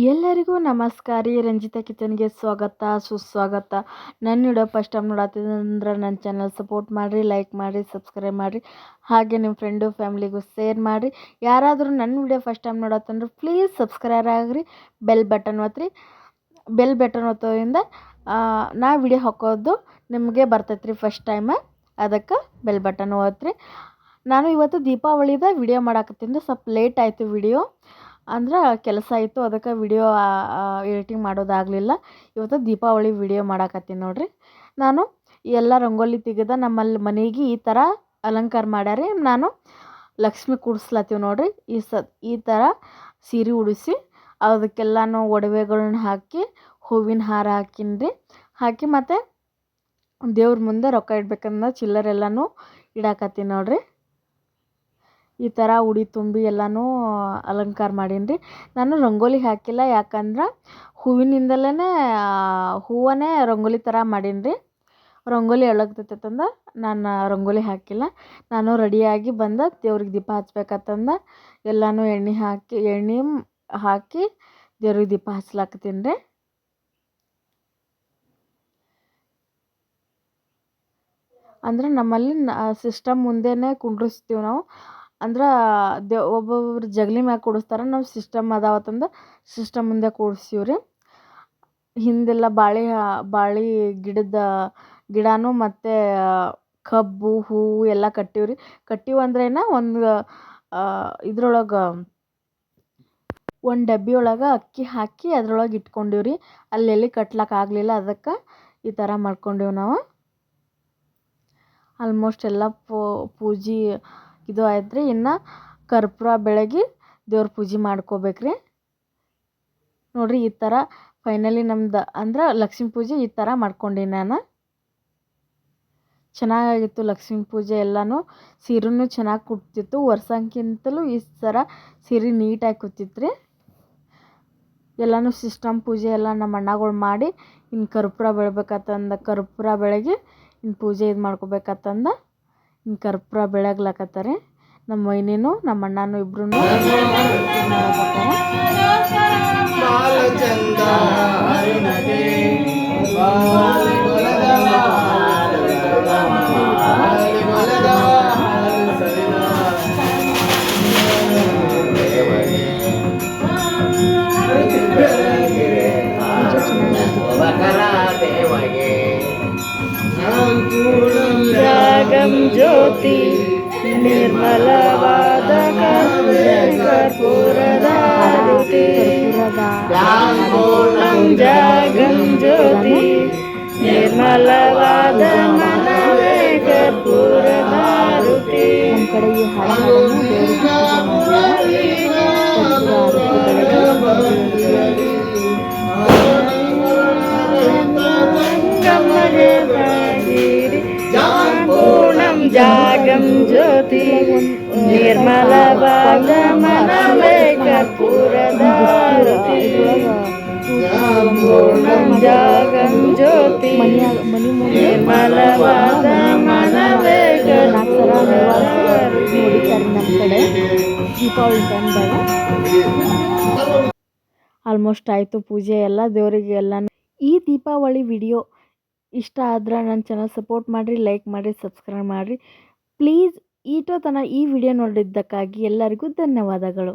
ಎಲ್ಲರಿಗೂ ನಮಸ್ಕಾರ. ರೀ ರಂಜಿತಾ ಕಿಚನ್ಗೆ ಸ್ವಾಗತ, ಸುಸ್ವಾಗತ. ನನ್ನ ವಿಡಿಯೋ ಫಸ್ಟ್ ಟೈಮ್ ನೋಡತ್ತಿದ್ರೆ ನನ್ನ ಚಾನಲ್ ಸಪೋರ್ಟ್ ಮಾಡಿರಿ, ಲೈಕ್ ಮಾಡಿರಿ, ಸಬ್ಸ್ಕ್ರೈಬ್ ಮಾಡಿರಿ. ಹಾಗೆ ನಿಮ್ಮ ಫ್ರೆಂಡು, ಫ್ಯಾಮ್ಲಿಗೂ ಶೇರ್ ಮಾಡಿರಿ. ಯಾರಾದರೂ ನನ್ನ ವಿಡಿಯೋ ಫಸ್ಟ್ ಟೈಮ್ ನೋಡತ್ತಂದ್ರೆ ಪ್ಲೀಸ್ ಸಬ್ಸ್ಕ್ರೈಬ್ ಆಗಿರಿ, ಬೆಲ್ ಬಟನ್ ಒತ್ತಿರಿ ಬೆಲ್ ಬಟನ್ ಒತ್ತೋದ್ರಿಂದ ನಾ ವಿಡಿಯೋ ಹಾಕೋದು ನಿಮಗೆ ಬರ್ತೈತೆ ಫಸ್ಟ್ ಟೈಮ. ಅದಕ್ಕೆ ಬೆಲ್ ಬಟನ್ ಒತ್ತಿರಿ ನಾನು ಇವತ್ತು ದೀಪಾವಳಿದ ವಿಡಿಯೋ ಮಾಡಾಕತ್ತೀನಿ. ಸ್ವಲ್ಪ ಲೇಟ್ ಆಯಿತು ವಿಡಿಯೋ. ಅಂದ್ರೆ ಕೆಲಸ ಇತ್ತು, ಅದಕ್ಕೆ ವಿಡಿಯೋ ಎಡಿಟಿಂಗ್ ಮಾಡೋದಾಗಲಿಲ್ಲ. ಇವತ್ತು ದೀಪಾವಳಿ ವಿಡಿಯೋ ಮಾಡಾಕತ್ತೀನಿ ನೋಡಿರಿ. ನಾನು ಎಲ್ಲ ರಂಗೋಲಿ ತೆಗೆದ ನಮ್ಮಲ್ಲಿ ಮನೆಗೆ ಈ ಥರ ಅಲಂಕಾರ ಮಾಡ್ಯಾರಿ. ನಾನು ಲಕ್ಷ್ಮಿ ಕೂಡಿಸ್ಲತ್ತೀವಿ ನೋಡಿರಿ. ಈ ಸ, ಈ ಥರ ಸೀರೆ ಉಡಿಸಿ ಅದಕ್ಕೆಲ್ಲನೂ ಒಡವೆಗಳನ್ನ ಹಾಕಿ, ಹೂವಿನ ಹಾರ ಹಾಕಿನ್ರಿ. ಹಾಕಿ ಮತ್ತು ದೇವ್ರ ಮುಂದೆ ರೊಕ್ಕ ಇಡ್ಬೇಕಂದ್ರೆ ಚಿಲ್ಲರೆಲ್ಲನೂ ಇಡಾಕತ್ತೀನಿ ನೋಡಿರಿ. ಈ ಥರ ಉಡಿ ತುಂಬಿ ಎಲ್ಲನೂ ಅಲಂಕಾರ ಮಾಡೀನಿ ರೀ ನಾನು ರಂಗೋಲಿ ಹಾಕಿಲ್ಲ, ಯಾಕಂದ್ರೆ ಹೂವಿನಿಂದಲೇ ಹೂವನೇ ರಂಗೋಲಿ ಥರ ಮಾಡೀನಿ ರೀ ರಂಗೋಲಿ ಎಳಗ್ತೈತಂದು ನಾನು ರಂಗೋಲಿ ಹಾಕಿಲ್ಲ. ನಾನು ರೆಡಿಯಾಗಿ ಬಂದು ದೇವ್ರಿಗೆ ದೀಪ ಹಚ್ಬೇಕಂತಂದು ಎಲ್ಲನೂ ಎಣ್ಣೆ ಹಾಕಿ ಎಣ್ಣೆ ಹಾಕಿ ದೇವ್ರಿಗೆ ದೀಪ ಹಚ್ಲಾಕತ್ತೀನಿ ರೀ ಅಂದ್ರೆ ನಮ್ಮಲ್ಲಿ ಸಿಸ್ಟಮ್ ಮುಂದೆನೇ ಕುಂಡ್ರಿಸ್ತೀವಿ ನಾವು. ಅಂದ್ರೆ ದೇ ಒಬ್ಬೊಬ್ರು ಜಗಲಿ ಮ್ಯಾಗ ಕೂಡಿಸ್ತಾರೆ, ನಾವು ಸಿಸ್ಟಮ್ ಅದಾವತ್ತಂದು ಸಿಸ್ಟಮ್ ಮುಂದೆ ಕೂಡಿಸ್ತೀವಿ ರೀ. ಹಿಂದೆಲ್ಲ ಬಾಳೆ ಬಾಳೆ ಗಿಡದ ಗಿಡನೂ ಮತ್ತು ಕಬ್ಬು, ಹೂವು ಎಲ್ಲ ಕಟ್ಟೀವಿ ರೀ. ಕಟ್ಟೀವಿ ಒಂದು ಇದ್ರೊಳಗೆ ಒಂದು ಡಬ್ಬಿ ಒಳಗೆ ಅಕ್ಕಿ ಹಾಕಿ ಅದ್ರೊಳಗೆ ಇಟ್ಕೊಂಡೀವಿ ರೀ. ಅಲ್ಲೆಲ್ಲಿ ಕಟ್ಲಕ್ಕೆ ಆಗಲಿಲ್ಲ ಅದಕ್ಕೆ ಈ ಥರ ಮಾಡ್ಕೊಂಡೀವಿ ನಾವು. ಆಲ್ಮೋಸ್ಟ್ ಎಲ್ಲ ಪೂಜೆ ಇದು ಆಯ್ತು ರೀ ಇನ್ನು ಕರ್ಪೂರ ಬೆಳಗಿ ದೇವ್ರ ಪೂಜೆ ಮಾಡ್ಕೋಬೇಕು ರೀ ನೋಡಿರಿ, ಈ ಥರ ಫೈನಲಿ ನಮ್ದು ಅಂದ್ರೆ ಲಕ್ಷ್ಮೀ ಪೂಜೆ ಈ ಥರ ಮಾಡ್ಕೊಂಡೀನಿ ನಾನು. ಚೆನ್ನಾಗಾಗಿತ್ತು ಲಕ್ಷ್ಮೀ ಪೂಜೆ ಎಲ್ಲನೂ. ಸೀರೆನೂ ಚೆನ್ನಾಗಿ ಕುಡ್ತಿತ್ತು ವರ್ಷಕ್ಕಿಂತಲೂ ಈ ಥರ ಸೀರೆ ನೀಟಾಗಿ ಕೂತಿತ್ತು ರೀ ಎಲ್ಲನೂ ಸಿಸ್ಟಮ್ ಪೂಜೆ ಎಲ್ಲ ನಮ್ಮ ಅಣ್ಣಗಳು ಮಾಡಿ ಇನ್ನು ಕರ್ಪೂರ ಬೆಳಬೇಕಂತಂದು ಕರ್ಪೂರ ಬೆಳಗಿ ಇನ್ನು ಪೂಜೆ ಇದು ಮಾಡ್ಕೋಬೇಕಂತಂದು ಇನ್ನು ಕರ್ಪೂರ ಬೆಳಗ್ಲಕತ್ತಾರೆ ನಮ್ಮ ಮೈನೇನು ನಮ್ಮ ಅಣ್ಣನೂ ಇಬ್ರು ಜಾಗಂ ಜ್ಯೋತಿ ನಿರ್ಮಲವಾದ ಕರ್ಪೂರದ ಜಾಗಂ ಜ್ಯೋತಿ ನಿರ್ಮಲವಾದ ಮನವೇ ಜಾಗಂ ಜ್ಯೋತಿ ನಿರ್ಮಲವಾದ ಮನವೇ ಕರ್ಪೂರದಾರುತಿ ಜಾಗಂ ಜ್ಯೋತಿ ನಿರ್ಮಲವಾದ ಮನವೇ ನೋಡಿದ್ದಾರೆ ನಮ್ಮ ಕಡೆ ದೀಪಾವಳಿ ಬಂದಾಗ ಆಲ್ಮೋಸ್ಟ್ ಆಯಿತು ಪೂಜೆ ಎಲ್ಲ ದೇವರಿಗೆ ಎಲ್ಲ ಈ ದೀಪಾವಳಿ ವಿಡಿಯೋ ಇಷ್ಟ ಆದ್ರೆ ನನ್ನ ಚಾನಲ್ ಸಪೋರ್ಟ್ ಮಾಡಿರಿ ಲೈಕ್ ಮಾಡಿರಿ ಸಬ್ಸ್ಕ್ರೈಬ್ ಮಾಡಿರಿ. ಪ್ಲೀಸ್ ಈಟೋ ತನಕ ಈ ವಿಡಿಯೋ ನೋಡಿದ್ದಕ್ಕಾಗಿ ಎಲ್ಲರಿಗೂ ಧನ್ಯವಾದಗಳು.